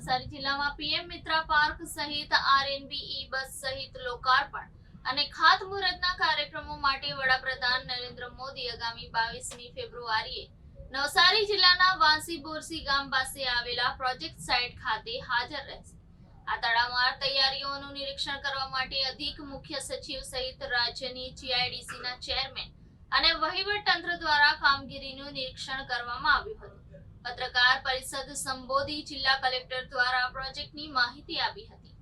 નવસારી જિલ્લામાં PM Mitra park સહિત RNB bus સહિત લોકાર્પણ અને ખાતમુહૂર્તના કાર્યક્રમો માટે વડાપ્રધાન નરેન્દ્ર મોદી આગામી બાવીસમી ફેબ્રુઆરીએ નવસારી જિલ્લાના વાંસી બોરસી ગામ પાસે આવેલા પ્રોજેક્ટ સાઇટ ખાતે હાજર રહેશે. આ તડામાર તૈયારીઓનું નિરીક્ષણ કરવા માટે અધિક મુખ્ય સચિવ સહિત રાજ્યની જીઆઈડીસીના ચેરમેન અને વહીવટ તંત્ર દ્વારા કામગીરીનું નિરીક્ષણ કરવામાં આવ્યું હતું. પત્રકાર પરિષદ સંબોધી જિલ્લા કલેક્ટર દ્વારા પ્રોજેક્ટની માહિતી આપી હતી.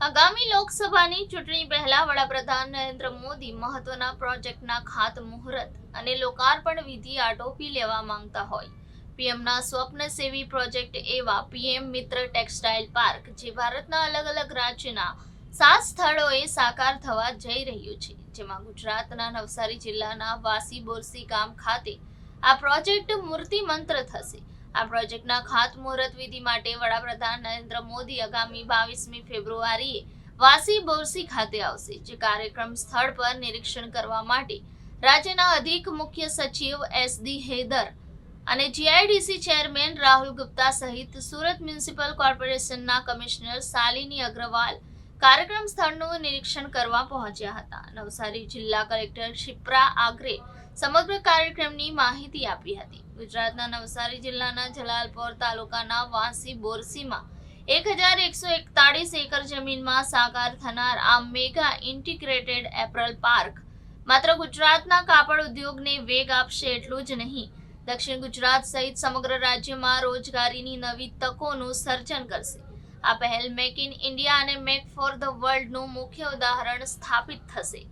આગામી લોકસભાની ચૂંટણી પહેલા વડાપ્રધાન નરેન્દ્ર મોદી મહત્વના પ્રોજેક્ટના ખાતમુહૂર્ત અને લોકાર્પણ વિધિ આટોપી લેવા માંગતા હોય. પીએમના સ્વપ્ન સેવી પ્રોજેક્ટ એવા પીએમ મિત્ર ટેક્સટાઇલ પાર્ક જે ભારતના અલગ અલગ રાજ્યના સાત સ્થળોએ સાકાર થવા જઈ રહ્યું છે. જેમાં ગુજરાતના નવસારી જિલ્લાના વાસી બોરસી ગામ ખાતે આ પ્રોજેક્ટ મૂર્તિ મંત્ર થશે. આ પ્રોજેક્ટના ખાતમુહૂર્ત વિધિ માટે વડાપ્રધાન નરેન્દ્ર મોદી આગામી બાવીસમી ફેબ્રુઆરીએ વાસી બોરસી ખાતે આવશે, જે કાર્યક્રમ સ્થળ પર નિરીક્ષણ કરવા માટે રાજ્યના અધિક મુખ્ય સચિવ એસ ડી હેદર અને જીઆઈડીસી ચેરમેન રાહુલ ગુપ્તા સહિત સુરત મ્યુનિસિપલ કોર્પોરેશનના કમિશનર શાલિની અગ્રવાલ કાર્યક્રમ સ્થળનું નિરીક્ષણ કરવા પહોંચ્યા હતા. નવસારી જિલ્લા કલેક્ટર શિપ્રા આગ્રે સમગ્ર કાર્યક્રમની માહિતી આપી હતી. ગુજરાતના નવસારી જિલ્લાના જલાલપોર તાલુકાના વાંસી બોરસીમાં એક હજાર એકસો એકતાળીસ એકર જમીનમાં સાકાર થનાર આ મેગા ઇન્ટિગ્રેટેડ એપરલ પાર્ક માત્ર ગુજરાતના કાપડ ઉદ્યોગને વેગ આપશે એટલું જ નહીં, દક્ષિણ ગુજરાત સહિત સમગ્ર રાજ્યમાં રોજગારીની નવી તકોનું સર્જન કરશે. આ પહેલ મેક ઇન ઇન્ડિયા અને મેક ફોર ધ વર્લ્ડનું મુખ્ય ઉદાહરણ સ્થાપિત થશે.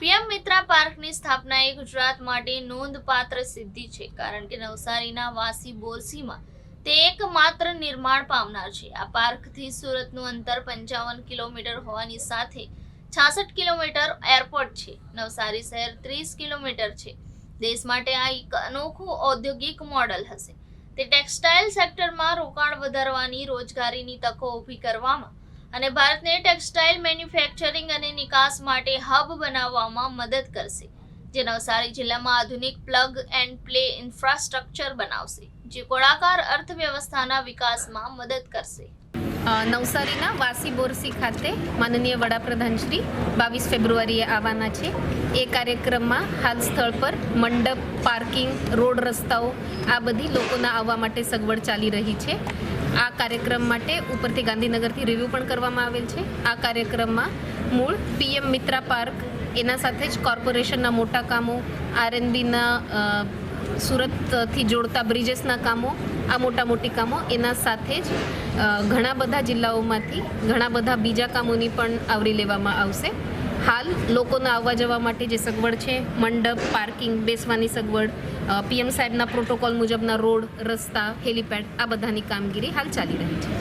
પીએમ મિત્રા પાર્કની સ્થાપના એ ગુજરાત માટે નોંધપાત્ર સિદ્ધિ છે, કારણ કે નવસારીના વાસી બોરસીમાં તે એકમાત્ર નિર્માણ પામનાર છે. આ પાર્કથી સુરતનું અંતર પંચાવન કિલોમીટર હોવાની સાથે છાસઠ કિલોમીટર એરપોર્ટ છે. નવસારી શહેર ત્રીસ કિલોમીટર છે. દેશ માટે આ એક અનોખું ઔદ્યોગિક મોડલ હશે. તે ટેક્સટાઇલ સેક્ટરમાં રોકાણ વધારવાની રોજગારીની તકો ઊભી કરવામાં અને ભારતને ટેક્સટાઇલ મેન્યુફેક્ચરિંગ અને નિકાસ માટે હબ બનાવવામાં મદદ કરશે, જે નવસારી જિલ્લામાં આધુનિક પ્લગ એન્ડ પ્લે ઇન્ફ્રાસ્ટ્રક્ચર બનાવશે, જે ગોળાકાર અર્થવ્યવસ્થાના વિકાસમાં મદદ કરશે. નવસારીના વાસી બોરસી ખાતે માનનીય વડાપ્રધાન શ્રી બાવીસ ફેબ્રુઆરીએ આવવાના છે. એ કાર્યક્રમમાં હાલ સ્થળ પર મંડપ, પાર્કિંગ, રોડ રસ્તાઓ આ બધી લોકોના આવવા માટે સગવડ ચાલી રહી છે. આ કાર્યક્રમ માટે ઉપરથી ગાંધીનગરથી રિવ્યૂ પણ કરવામાં આવેલ છે. આ કાર્યક્રમમાં મૂળ પીએમ મિત્રા પાર્ક, એના સાથે જ કોર્પોરેશનના મોટા કામો આરએનબીના સુરતથી જોડતા બ્રિજેસના કામો, આ મોટા મોટી કામો, એના સાથે જ ઘણા બધા જિલ્લાઓમાંથી ઘણા બધા બીજા કામોની પણ આવરી લેવામાં આવશે. હાલ લોકોના આવવા જવા માટે જે સગવડ છે, મંડપ, પાર્કિંગ, બેસવાની સગવડ પીએમ સાહેબના પ્રોટોકોલ મુજબના રોડ, રસ્તા, હેલીપેડ, આ બધાની કામગીરી હાલ ચાલી રહી છે.